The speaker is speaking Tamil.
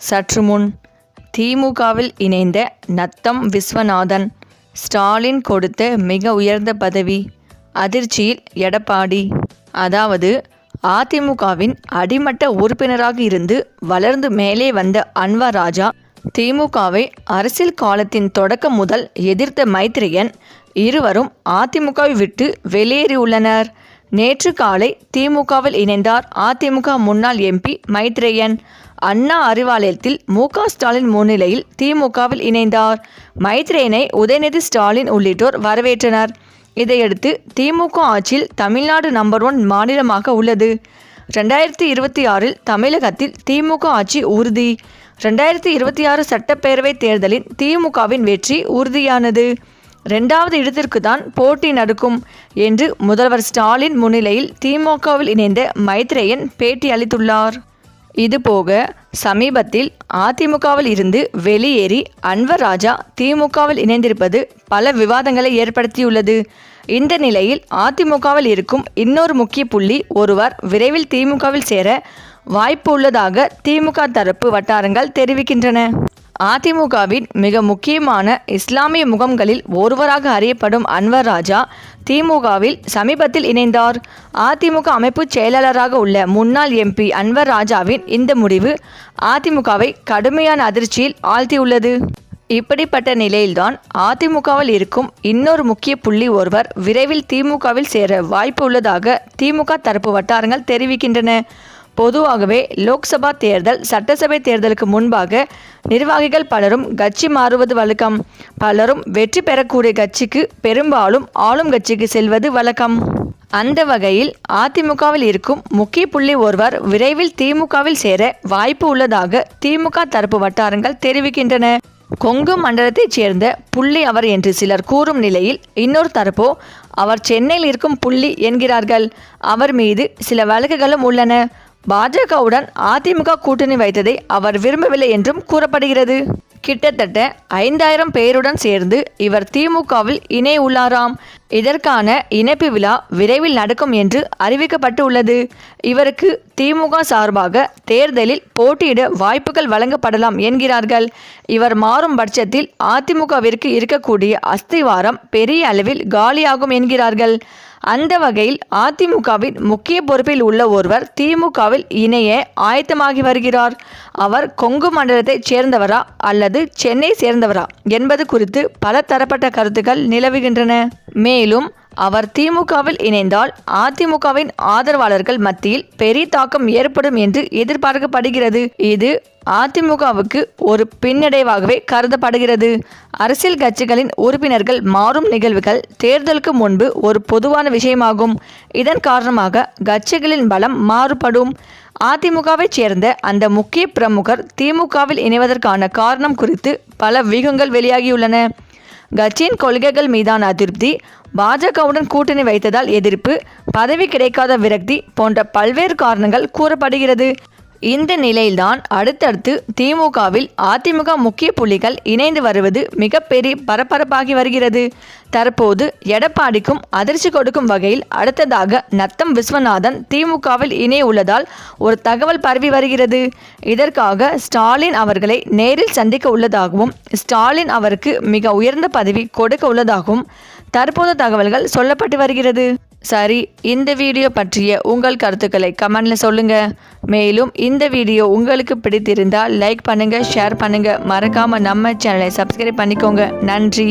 சற்று முன் திமுகவில் இணைந்த நத்தம் விஸ்வநாதன் ஸ்டாலின் கொடுத்த மிக உயர்ந்த பதவி அதிர்ச்சியில் எடப்பாடி. அதாவது அதிமுகவின் அடிமட்ட உறுப்பினராக இருந்து வளர்ந்து மேலே வந்த அன்வர் ராஜா திமுகவை அரசியல் காலத்தின் தொடக்கம் முதல் எதிர்த்த மைத்ரேயன் இருவரும் அதிமுகவை விட்டு வெளியேறியுள்ளனர் நேற்று காலை திமுகவில் இணைந்தார் அதிமுக முன்னாள் எம்பி மைத்ரேயன் அண்ணா அறிவாலயத்தில் மு க ஸ்டாலின் முன்னிலையில் திமுகவில் இணைந்தார். மைத்ரேயனை உதயநிதி ஸ்டாலின் உள்ளிட்டோர் வரவேற்றனர். இதையடுத்து திமுக ஆட்சியில் தமிழ்நாடு நம்பர் ஒன் மாநிலமாக உள்ளது. ரெண்டாயிரத்தி இருபத்தி ஆறில் தமிழகத்தில் திமுக ஆட்சி உறுதி. ரெண்டாயிரத்தி இருபத்தி ஆறு சட்டப்பேரவை தேர்தலின் திமுகவின் வெற்றி உறுதியானது. ரெண்டாவது இடத்திற்கு தான் போட்டி நடக்கும் என்று முதல்வர் ஸ்டாலின் முன்னிலையில் திமுகவில் இணைந்த மைத்ரேயன் பேட்டி அளித்துள்ளார். இதுபோக சமீபத்தில் அதிமுகவில் இருந்து வெளியேறி அன்வர் ராஜா திமுகவில் இணைந்திருப்பது பல விவாதங்களை ஏற்படுத்தியுள்ளது. இந்த நிலையில் அதிமுகவில் இருக்கும் இன்னொரு முக்கிய புள்ளி ஒருவர் விரைவில் திமுகவில் சேர வாய்ப்பு உள்ளதாக திமுக தரப்பு வட்டாரங்கள் தெரிவிக்கின்றன. அதிமுகவின் மிக முக்கியமான இஸ்லாமிய முகம்களில் ஒருவராக அறியப்படும் அன்வர் ராஜா திமுகவில் சமீபத்தில் இணைந்தார். அதிமுக அமைப்பு செயலாளராக உள்ள முன்னாள் எம்பி அன்வர் ராஜாவின் இந்த முடிவு அதிமுகவை கடுமையான அதிர்ச்சியில் ஆழ்த்தியுள்ளது. இப்படிப்பட்ட நிலையில்தான் அதிமுகவில் இருக்கும் இன்னொரு முக்கிய புள்ளி ஒருவர் விரைவில் திமுகவில் சேர வாய்ப்பு உள்ளதாக திமுக தரப்பு வட்டாரங்கள் தெரிவிக்கின்றன. பொதுவாகவே லோக்சபா தேர்தல் சட்டசபை தேர்தலுக்கு முன்பாக நிர்வாகிகள் பலரும் கட்சி மாறுவது வழக்கம். பலரும் வெற்றி பெறக்கூடிய கட்சிக்கு பெரும்பாலும் ஆளும் கட்சிக்கு செல்வது வழக்கம். அந்த வகையில் அதிமுகவில் இருக்கும் முக்கிய புள்ளி ஒருவர் விரைவில் திமுகவில் சேர வாய்ப்பு உள்ளதாக திமுக தரப்பு வட்டாரங்கள் தெரிவிக்கின்றன. கொங்கு மண்டலத்தைச் சேர்ந்த புள்ளி அவர் என்று சிலர் கூறும் நிலையில் இன்னொரு தரப்போ அவர் சென்னையில் இருக்கும் புள்ளி என்கிறார்கள். அவர் மீது சில வழக்குகளும் உள்ளன. பாஜகவுடன் அதிமுக கூட்டணி வைத்ததை அவர் விரும்பவில்லை என்றும் கூறப்படுகிறது. கிட்டத்தட்ட ஐந்தாயிரம் பேருடன் சேர்ந்து இவர் திமுகவில் இணைய உள்ளாராம். இதற்கான இணைப்பு விழா விரைவில் நடக்கும் என்று அறிவிக்கப்பட்டு உள்ளது இவருக்கு திமுக சார்பாக தேர்தலில் போட்டியிட வாய்ப்புகள் வழங்கப்படலாம் என்கிறார்கள். இவர் மாறும் பட்சத்தில் அதிமுகவிற்கு இருக்கக்கூடிய அஸ்திவாரம் பெரிய அளவில் காலியாகும் என்கிறார்கள். அந்த வகையில் அதிமுகவின் முக்கிய பொறுப்பில் உள்ள ஒருவர் திமுகவில் இணைய ஆயத்தமாகி வருகிறார். அவர் கொங்கு மண்டலத்தைச் சேர்ந்தவரா அல்லது சென்னை சேர்ந்தவரா என்பது குறித்து பல தரப்பட்ட கருத்துக்கள் நிலவுகின்றன. மேலும் அவர் திமுகவில் இணைந்தால் அதிமுகவின் ஆதரவாளர்கள் மத்தியில் பெரிய தாக்கம் ஏற்படும் என்று எதிர்பார்க்கப்படுகிறது. இது அதிமுகவுக்கு ஒரு பின்னடைவாகவே கருதப்படுகிறது. அரசியல் கட்சிகளின் உறுப்பினர்கள் மாறும் நிகழ்வுகள் தேர்தலுக்கு முன்பு ஒரு பொதுவான விஷயமாகும். இதன் காரணமாக கட்சிகளின் பலம் மாறுபடும். அதிமுகவைச் சேர்ந்த அந்த முக்கிய பிரமுகர் திமுகவில் இணைவதற்கான காரணம் குறித்து பல வியூகங்கள் வெளியாகியுள்ளன. கட்சியின் கொள்கைகள் மீதான அதிருப்தி பாஜகவுடன் கூட்டணி வைத்ததால் எதிர்ப்பு பதவி கிடைக்காத விரக்தி போன்ற பல்வேறு காரணங்கள் கூறப்படுகிறது. இந்த நிலையில்தான் அடுத்தடுத்து திமுகவில் அதிமுக முக்கிய புள்ளிகள் இணைந்து வருவது மிகப்பெரிய பரபரப்பாகி வருகிறது. தற்போது எடப்பாடிக்கும் அதிர்ச்சி கொடுக்கும் வகையில் அடுத்ததாக நத்தம் விஸ்வநாதன் திமுகவில் இணைய உள்ளதால் ஒரு தகவல் பரவி வருகிறது. இதற்காக ஸ்டாலின் அவர்களை நேரில் சந்திக்க உள்ளதாகவும் ஸ்டாலின் அவருக்கு மிக உயர்ந்த பதவி கொடுக்க உள்ளதாகவும் தற்போது தகவல்கள் சொல்லப்பட்டு வருகிறது. சரி இந்த வீடியோ பற்றிய உங்கள் கருத்துக்களை கமெண்டில் சொல்லுங்கள் மேலும் இந்த வீடியோ உங்களுக்கு பிடித்திருந்தால் லைக் பண்ணுங்கள் ஷேர் பண்ணுங்கள் மறக்காமல் நம்ம சேனலை சப்ஸ்கிரைப் பண்ணிக்கோங்க. நன்றி.